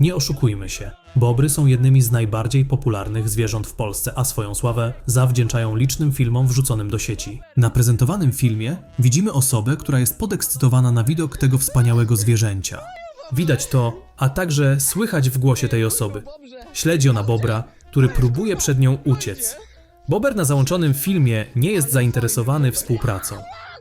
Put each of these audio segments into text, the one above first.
Nie oszukujmy się. Bobry są jednymi z najbardziej popularnych zwierząt w Polsce, a swoją sławę zawdzięczają licznym filmom wrzuconym do sieci. Na prezentowanym filmie widzimy osobę, która jest podekscytowana na widok tego wspaniałego zwierzęcia. Widać to, a także słychać w głosie tej osoby. Śledzi ona Bobra, który próbuje przed nią uciec. Bober na załączonym filmie nie jest zainteresowany współpracą.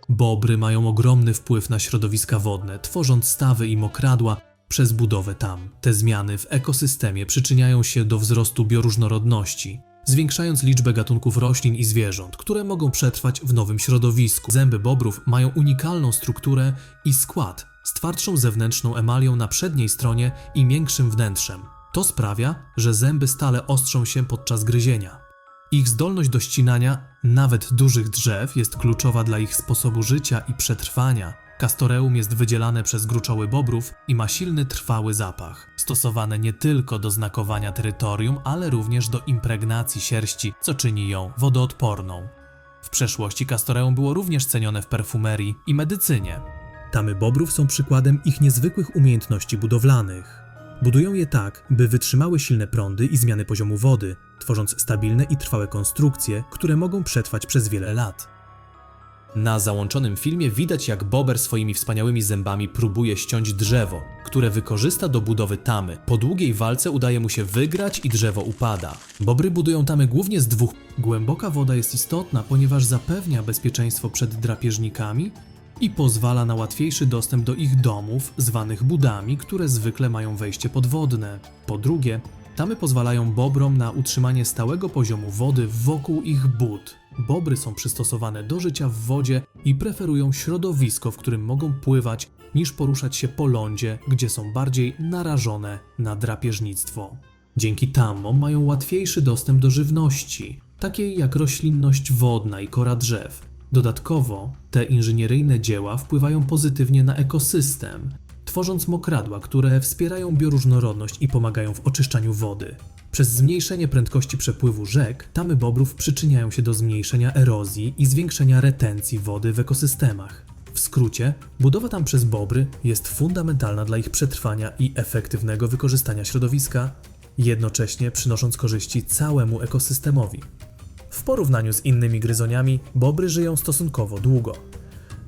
Bobry mają ogromny wpływ na środowiska wodne, tworząc stawy i mokradła przez budowę tam. Te zmiany w ekosystemie przyczyniają się do wzrostu bioróżnorodności, zwiększając liczbę gatunków roślin i zwierząt, które mogą przetrwać w nowym środowisku. Zęby bobrów mają unikalną strukturę i skład z twardszą zewnętrzną emalią na przedniej stronie i miększym wnętrzem. To sprawia, że zęby stale ostrzą się podczas gryzienia. Ich zdolność do ścinania nawet dużych drzew jest kluczowa dla ich sposobu życia i przetrwania. Castoreum jest wydzielane przez gruczoły bobrów i ma silny, trwały zapach, stosowane nie tylko do znakowania terytorium, ale również do impregnacji sierści, co czyni ją wodoodporną. W przeszłości Castoreum było również cenione w perfumerii i medycynie. Tamy bobrów są przykładem ich niezwykłych umiejętności budowlanych. Budują je tak, by wytrzymały silne prądy i zmiany poziomu wody, tworząc stabilne i trwałe konstrukcje, które mogą przetrwać przez wiele lat. Na załączonym filmie widać, jak Bober swoimi wspaniałymi zębami próbuje ściąć drzewo, które wykorzysta do budowy tamy. Po długiej walce udaje mu się wygrać i drzewo upada. Bobry budują tamy głównie z dwóch. Głęboka woda jest istotna, ponieważ zapewnia bezpieczeństwo przed drapieżnikami i pozwala na łatwiejszy dostęp do ich domów, zwanych budami, które zwykle mają wejście podwodne. Po drugie, tamy pozwalają bobrom na utrzymanie stałego poziomu wody wokół ich bud. Bobry są przystosowane do życia w wodzie i preferują środowisko, w którym mogą pływać, niż poruszać się po lądzie, gdzie są bardziej narażone na drapieżnictwo. Dzięki tamom mają łatwiejszy dostęp do żywności, takiej jak roślinność wodna i kora drzew. Dodatkowo te inżynieryjne dzieła wpływają pozytywnie na ekosystem, tworząc mokradła, które wspierają bioróżnorodność i pomagają w oczyszczaniu wody. Przez zmniejszenie prędkości przepływu rzek, tamy bobrów przyczyniają się do zmniejszenia erozji i zwiększenia retencji wody w ekosystemach. W skrócie, budowa tam przez bobry jest fundamentalna dla ich przetrwania i efektywnego wykorzystania środowiska, jednocześnie przynosząc korzyści całemu ekosystemowi. W porównaniu z innymi gryzoniami, bobry żyją stosunkowo długo.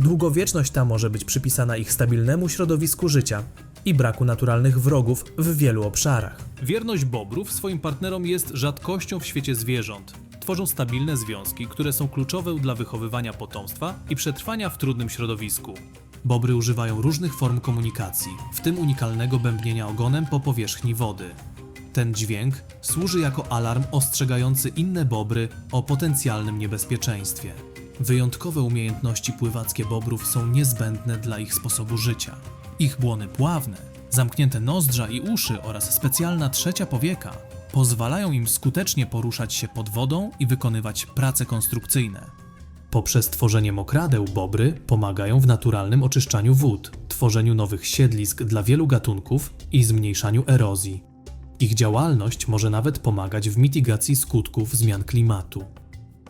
Długowieczność ta może być przypisana ich stabilnemu środowisku życia i braku naturalnych wrogów w wielu obszarach. Wierność bobrów swoim partnerom jest rzadkością w świecie zwierząt. Tworzą stabilne związki, które są kluczowe dla wychowywania potomstwa i przetrwania w trudnym środowisku. Bobry używają różnych form komunikacji, w tym unikalnego bębnienia ogonem po powierzchni wody. Ten dźwięk służy jako alarm ostrzegający inne bobry o potencjalnym niebezpieczeństwie. Wyjątkowe umiejętności pływackie bobrów są niezbędne dla ich sposobu życia. Ich błony pławne, zamknięte nozdrza i uszy oraz specjalna trzecia powieka pozwalają im skutecznie poruszać się pod wodą i wykonywać prace konstrukcyjne. Poprzez tworzenie mokradeł bobry pomagają w naturalnym oczyszczaniu wód, tworzeniu nowych siedlisk dla wielu gatunków i zmniejszaniu erozji. Ich działalność może nawet pomagać w mitygacji skutków zmian klimatu.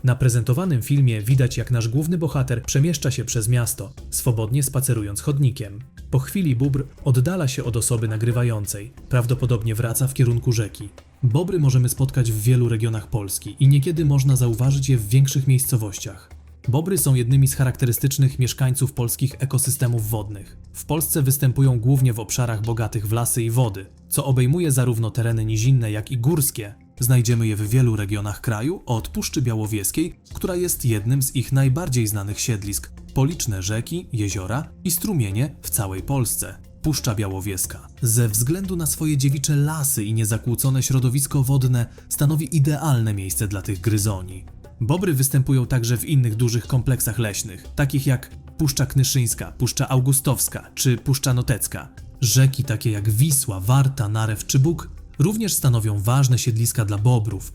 Na prezentowanym filmie widać, jak nasz główny bohater przemieszcza się przez miasto, swobodnie spacerując chodnikiem. Po chwili bóbr oddala się od osoby nagrywającej, prawdopodobnie wraca w kierunku rzeki. Bobry możemy spotkać w wielu regionach Polski i niekiedy można zauważyć je w większych miejscowościach. Bobry są jednymi z charakterystycznych mieszkańców polskich ekosystemów wodnych. W Polsce występują głównie w obszarach bogatych w lasy i wody, co obejmuje zarówno tereny nizinne, jak i górskie. Znajdziemy je w wielu regionach kraju, od Puszczy Białowieskiej, która jest jednym z ich najbardziej znanych siedlisk, po liczne rzeki, jeziora i strumienie w całej Polsce. Puszcza Białowieska. Ze względu na swoje dziewicze lasy i niezakłócone środowisko wodne stanowi idealne miejsce dla tych gryzoni. Bobry występują także w innych dużych kompleksach leśnych, takich jak Puszcza Knyszyńska, Puszcza Augustowska czy Puszcza Notecka. Rzeki takie jak Wisła, Warta, Narew czy Bóg również stanowią ważne siedliska dla bobrów.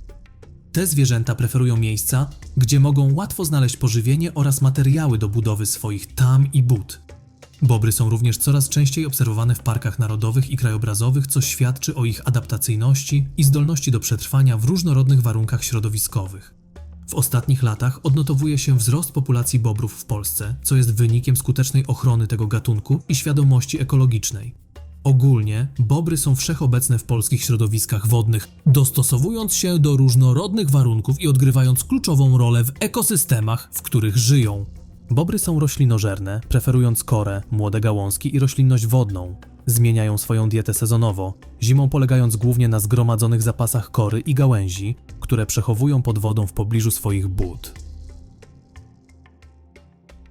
Te zwierzęta preferują miejsca, gdzie mogą łatwo znaleźć pożywienie oraz materiały do budowy swoich tam i bud. Bobry są również coraz częściej obserwowane w parkach narodowych i krajobrazowych, co świadczy o ich adaptacyjności i zdolności do przetrwania w różnorodnych warunkach środowiskowych. W ostatnich latach odnotowuje się wzrost populacji bobrów w Polsce, co jest wynikiem skutecznej ochrony tego gatunku i świadomości ekologicznej. Ogólnie bobry są wszechobecne w polskich środowiskach wodnych, dostosowując się do różnorodnych warunków i odgrywając kluczową rolę w ekosystemach, w których żyją. Bobry są roślinożerne, preferując korę, młode gałązki i roślinność wodną. Zmieniają swoją dietę sezonowo, zimą polegając głównie na zgromadzonych zapasach kory i gałęzi, które przechowują pod wodą w pobliżu swoich bód.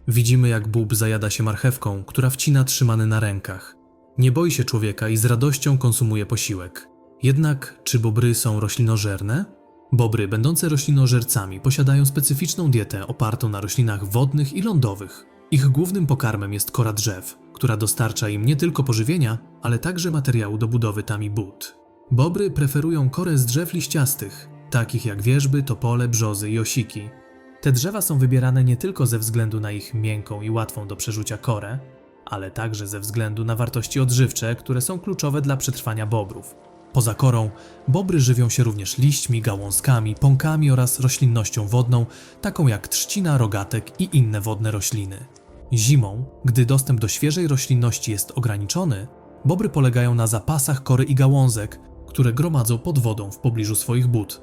Widzimy, jak bób zajada się marchewką, która wcina trzymany na rękach. Nie boi się człowieka i z radością konsumuje posiłek. Jednak, czy bobry są roślinożerne? Bobry, będące roślinożercami, posiadają specyficzną dietę opartą na roślinach wodnych i lądowych. Ich głównym pokarmem jest kora drzew, która dostarcza im nie tylko pożywienia, ale także materiału do budowy tam i bód. Bobry preferują korę z drzew liściastych, takich jak wierzby, topole, brzozy i osiki. Te drzewa są wybierane nie tylko ze względu na ich miękką i łatwą do przerzucia korę, ale także ze względu na wartości odżywcze, które są kluczowe dla przetrwania bobrów. Poza korą, bobry żywią się również liśćmi, gałązkami, pąkami oraz roślinnością wodną, taką jak trzcina, rogatek i inne wodne rośliny. Zimą, gdy dostęp do świeżej roślinności jest ograniczony, bobry polegają na zapasach kory i gałązek, które gromadzą pod wodą w pobliżu swoich bód.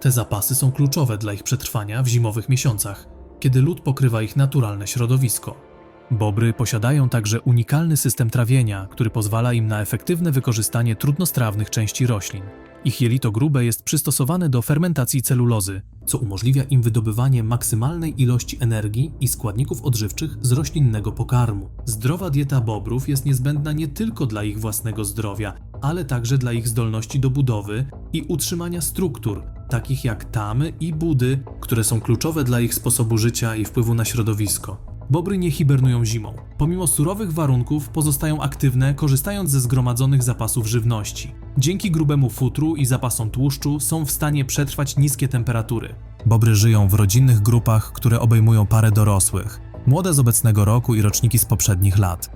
Te zapasy są kluczowe dla ich przetrwania w zimowych miesiącach, kiedy lód pokrywa ich naturalne środowisko. Bobry posiadają także unikalny system trawienia, który pozwala im na efektywne wykorzystanie trudnostrawnych części roślin. Ich jelito grube jest przystosowane do fermentacji celulozy, co umożliwia im wydobywanie maksymalnej ilości energii i składników odżywczych z roślinnego pokarmu. Zdrowa dieta bobrów jest niezbędna nie tylko dla ich własnego zdrowia, ale także dla ich zdolności do budowy i utrzymania struktur, takich jak tamy i budy, które są kluczowe dla ich sposobu życia i wpływu na środowisko. Bobry nie hibernują zimą. Pomimo surowych warunków pozostają aktywne, korzystając ze zgromadzonych zapasów żywności. Dzięki grubemu futru i zapasom tłuszczu są w stanie przetrwać niskie temperatury. Bobry żyją w rodzinnych grupach, które obejmują parę dorosłych, młode z obecnego roku i roczniki z poprzednich lat.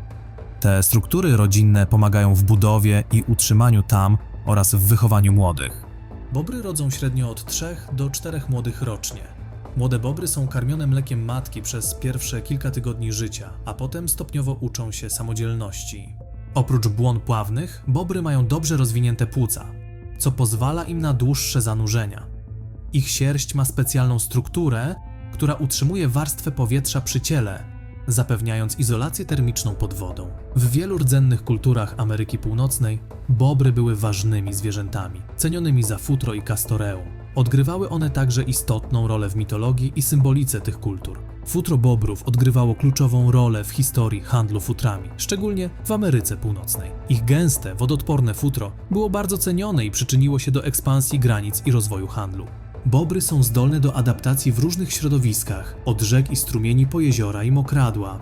Te struktury rodzinne pomagają w budowie i utrzymaniu tam oraz w wychowaniu młodych. Bobry rodzą średnio od 3 do 4 młodych rocznie. Młode bobry są karmione mlekiem matki przez pierwsze kilka tygodni życia, a potem stopniowo uczą się samodzielności. Oprócz błon pławnych, bobry mają dobrze rozwinięte płuca, co pozwala im na dłuższe zanurzenia. Ich sierść ma specjalną strukturę, która utrzymuje warstwę powietrza przy ciele, zapewniając izolację termiczną pod wodą. W wielu rdzennych kulturach Ameryki Północnej bobry były ważnymi zwierzętami, cenionymi za futro i kastoreum. Odgrywały one także istotną rolę w mitologii i symbolice tych kultur. Futro bobrów odgrywało kluczową rolę w historii handlu futrami, szczególnie w Ameryce Północnej. Ich gęste, wodoodporne futro było bardzo cenione i przyczyniło się do ekspansji granic i rozwoju handlu. Bobry są zdolne do adaptacji w różnych środowiskach, od rzek i strumieni po jeziora i mokradła.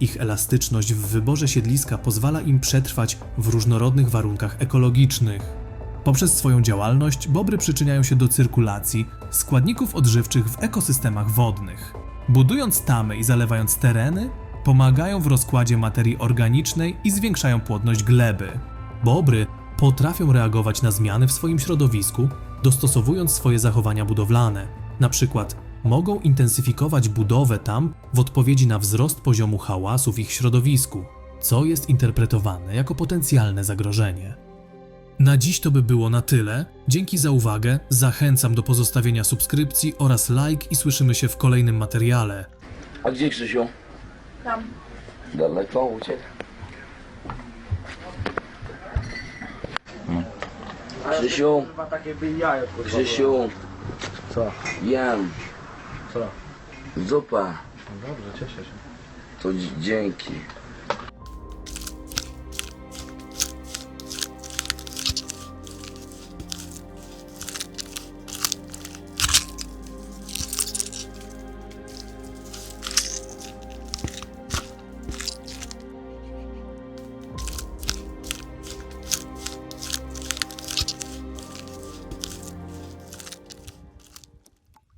Ich elastyczność w wyborze siedliska pozwala im przetrwać w różnorodnych warunkach ekologicznych. Poprzez swoją działalność bobry przyczyniają się do cyrkulacji składników odżywczych w ekosystemach wodnych. Budując tamy i zalewając tereny, pomagają w rozkładzie materii organicznej i zwiększają płodność gleby. Bobry potrafią reagować na zmiany w swoim środowisku, dostosowując swoje zachowania budowlane. Na przykład mogą intensyfikować budowę tam w odpowiedzi na wzrost poziomu hałasu w ich środowisku, co jest interpretowane jako potencjalne zagrożenie. Na dziś to by było na tyle. Dzięki za uwagę, zachęcam do pozostawienia subskrypcji oraz like i słyszymy się w kolejnym materiale. A gdzie Krzysiu? Tam. Daleko uciekł. Krzysiu, Chyba takie by jajo kurwa. Krzysiu, Co? jem, Co? zupa, No dobrze, cieszę się. to dzi- dzięki.